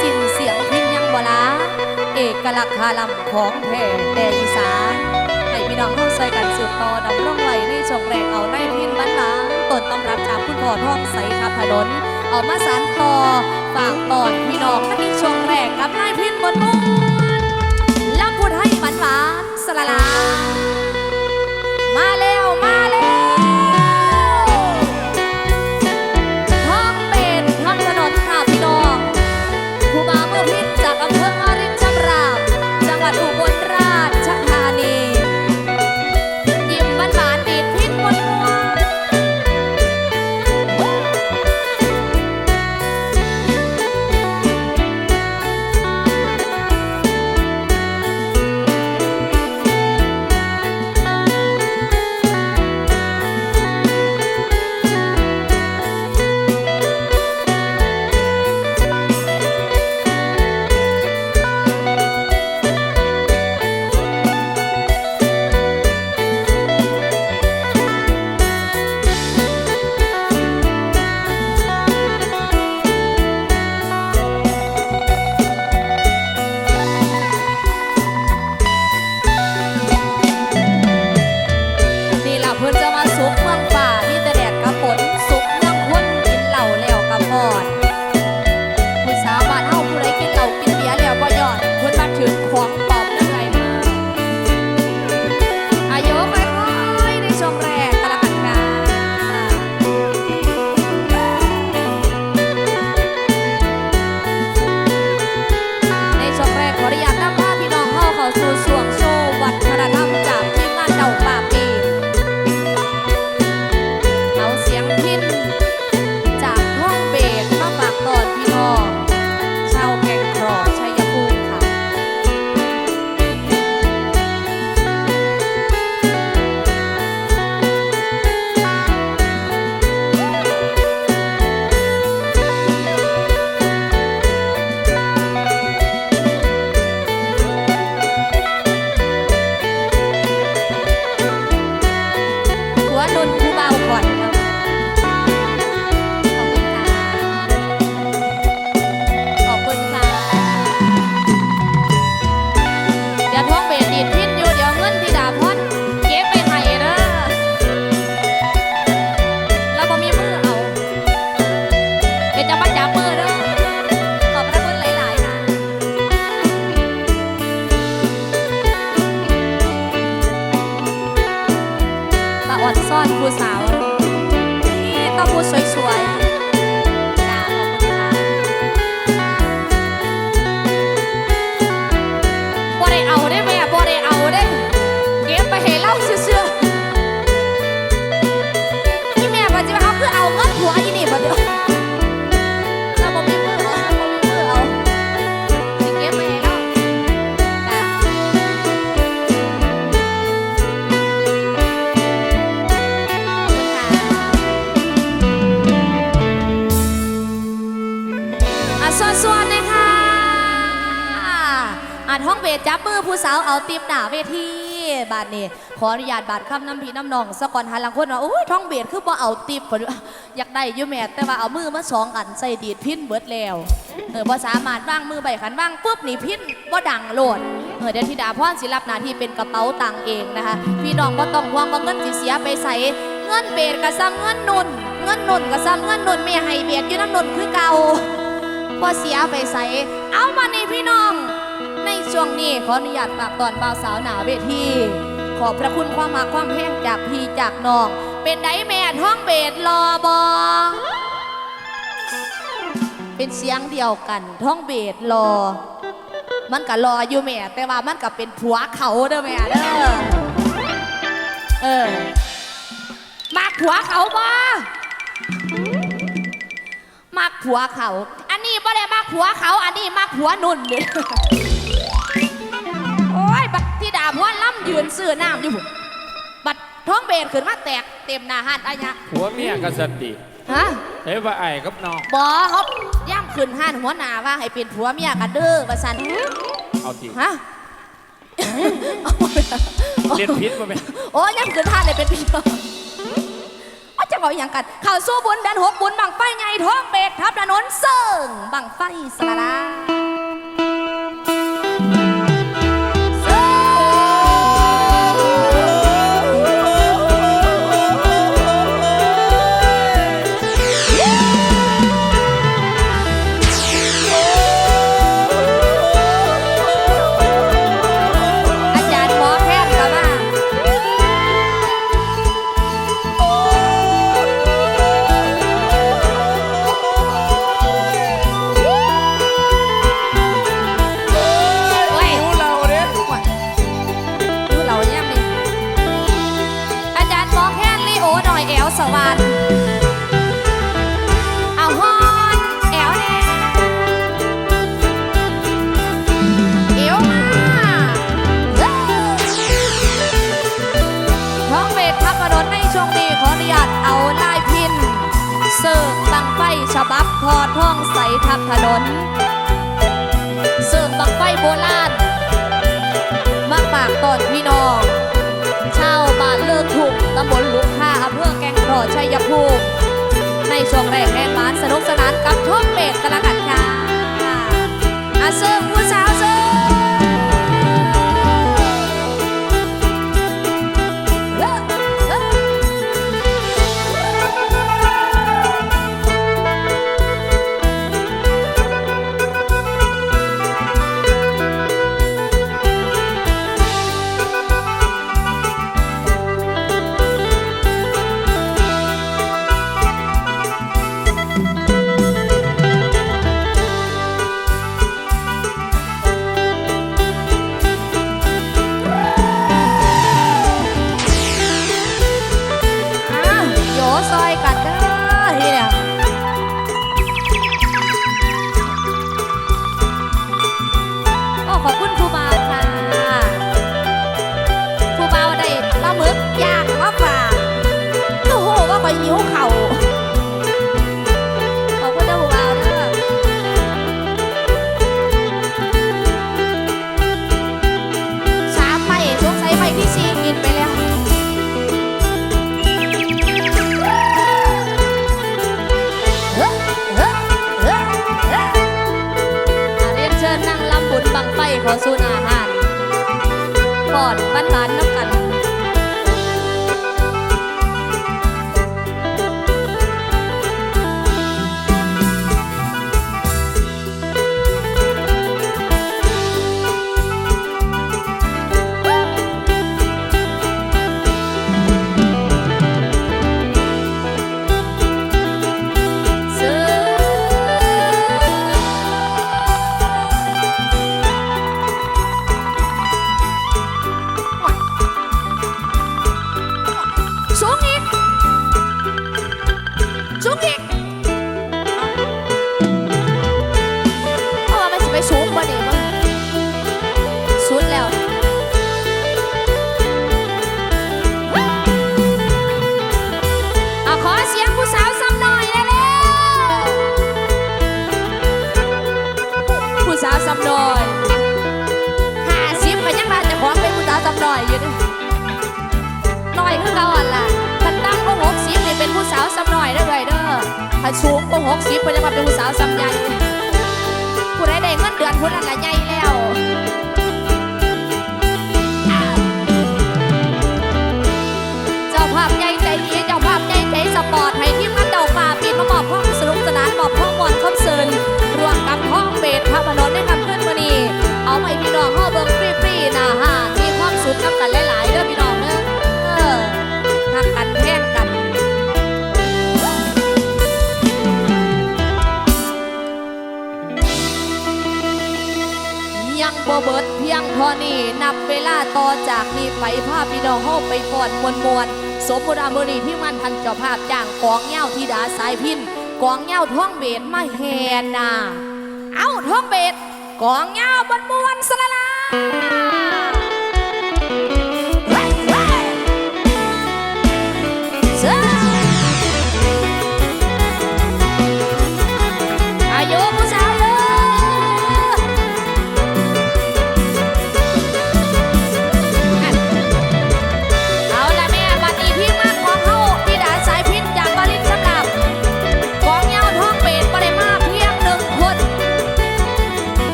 สินเสียงพินยังบ่ละเอกลักษณ์คาลำของแท้แต่อีสานให้พี่น้องเข้าใจกันสืบต่อดำรงไว้ในช่วงแรกเอาในพินบ้านหลังต้นตำรับจากคุณพ่อท่องใสขับถนนเอามาสานต่อฝากตอนพี่น้องกันในช่วงแรกกับนายพินบนมวนลำพูดให้หวานหวานสละลามาแล้วมาแล้ว สวนเลยค่ะอะท้องเวทจับมือผู้สาวเอาตีมหนาเวทีบาทนี่ขออนุญาตบาทคำน้ำพีน้ำนองสะก่อนหันหลังคนว่าโอ้ยท้องเบสคือบ่เอาตีมอยากได้ยูแม่แต่ว่าเอามือมาสองอันใส่ดีดพินเบิดแล้วเออบ่สามารถว่างมือใบขันว่างปุ๊บหนีพินบ่ดังโหลดเออเดี๋ยวธิดาพรศิรับหน้าที่เป็นกระเป๋าตังเองนะคะ พี่น้องบ่ต้องห่วงว่าเงินสิเสียไปใส่เงินเบสกับซ้ำเงินนุ่นเงินนุ่นกับซ้ำเงินนุ่นแม่ให้เบสอยู่น้ำนุ่นคือเก่า พอเสียไปใส่เอามานี่พี่น้อง ในช่วงนี้ขออนุญาตฝากตอนบ่าวสาวหนาเวทีขอบพระคุณความมาความแห้งจากพี่จากน้อง เป็นไดแม่ท้องเบสรอบอเป็นเสียงเดียวกันท้องเบสรอ มันก็รออยู่แม่แต่ว่ามันก็เป็นผัวเขาเด้อแม่เด้อเออมาผัวเขาบ่มักผัวเขา บ่ได้มักผัวเขา อันนี้มักผัวนุ่นเด้โอ้ย บัดที่ดาพวนล่ำยืนซื้อน้ำอยู่พุ่นบัดท้องเบนขึ้นมาแตกเต็มหน้าหันอายะผัวเมียกันสติฮะเฮ้ยว่าไอ้กับน้องบอเขาย่ำขึ้นหันหัวหน้าว่าให้เป็นผัวเมียกันเด้อว่าสันเอาทีฮะเล่นพิษมาเป็นโอ้ยย่ำขึ้นหันเลยเป็นพี่น้อง โอ้ยจะบอกอย่างกันเข้าสู้บุญเดือนหกบุญบังไฟใหญ่ท้องเบ็ดทับถนนเสิร์งบังไฟสระ สวรรค์เอาฮอนแอวแน่เอวมาเอ้ยท้องเบรกทับกระดดในช่วงนี้ขออนุญาตเอาลายพิน เสิร์ฟบังไฟฉบับทอดท้องใสทับถนน เสิร์ฟบังไฟโบราณมาฝากตอนพี่น้อง ชาวบ้านเลิกถูกตำบลหลุกค อำเภอแกงโขดชัยภูมิในช่วงแรกแห่งบ้านสนุกสนานกับท้องเบกกันละกันค่ะอาเซอร์ผู้สาว สูงก็หกสิบก็ยังมาเป็นผู้สาวซ้ำใหญ่ผู้ใดได้เงินเดือนผู้นั้นละใหญ่แล้วเจ้าภาพใหญ่ใจดีเจ้าภาพใหญ่ใจสปอร์ตให้ที่มงานเดาป่าปีนมามอบความสนุกสนานมอบข้อมวลคอนเสิร์นรวมกับห้องเบสพระพนนในคำขึ้นวันนี้เอาไปพี่น้อง ดเพียงเท่านี้นับเวลาต่อจากนี้ไปภาพพี่น้องเฮาไปก่อนมวลมวลสมมุติอามือนี้ที่มันทันเจ้าภาพจ้างกองเหย้าธิดาสายพินกองเหย้าท้องเบดมาแหนนา เอาท้องเบดกองเหย้าบนมวนสละลา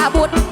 อาบุตร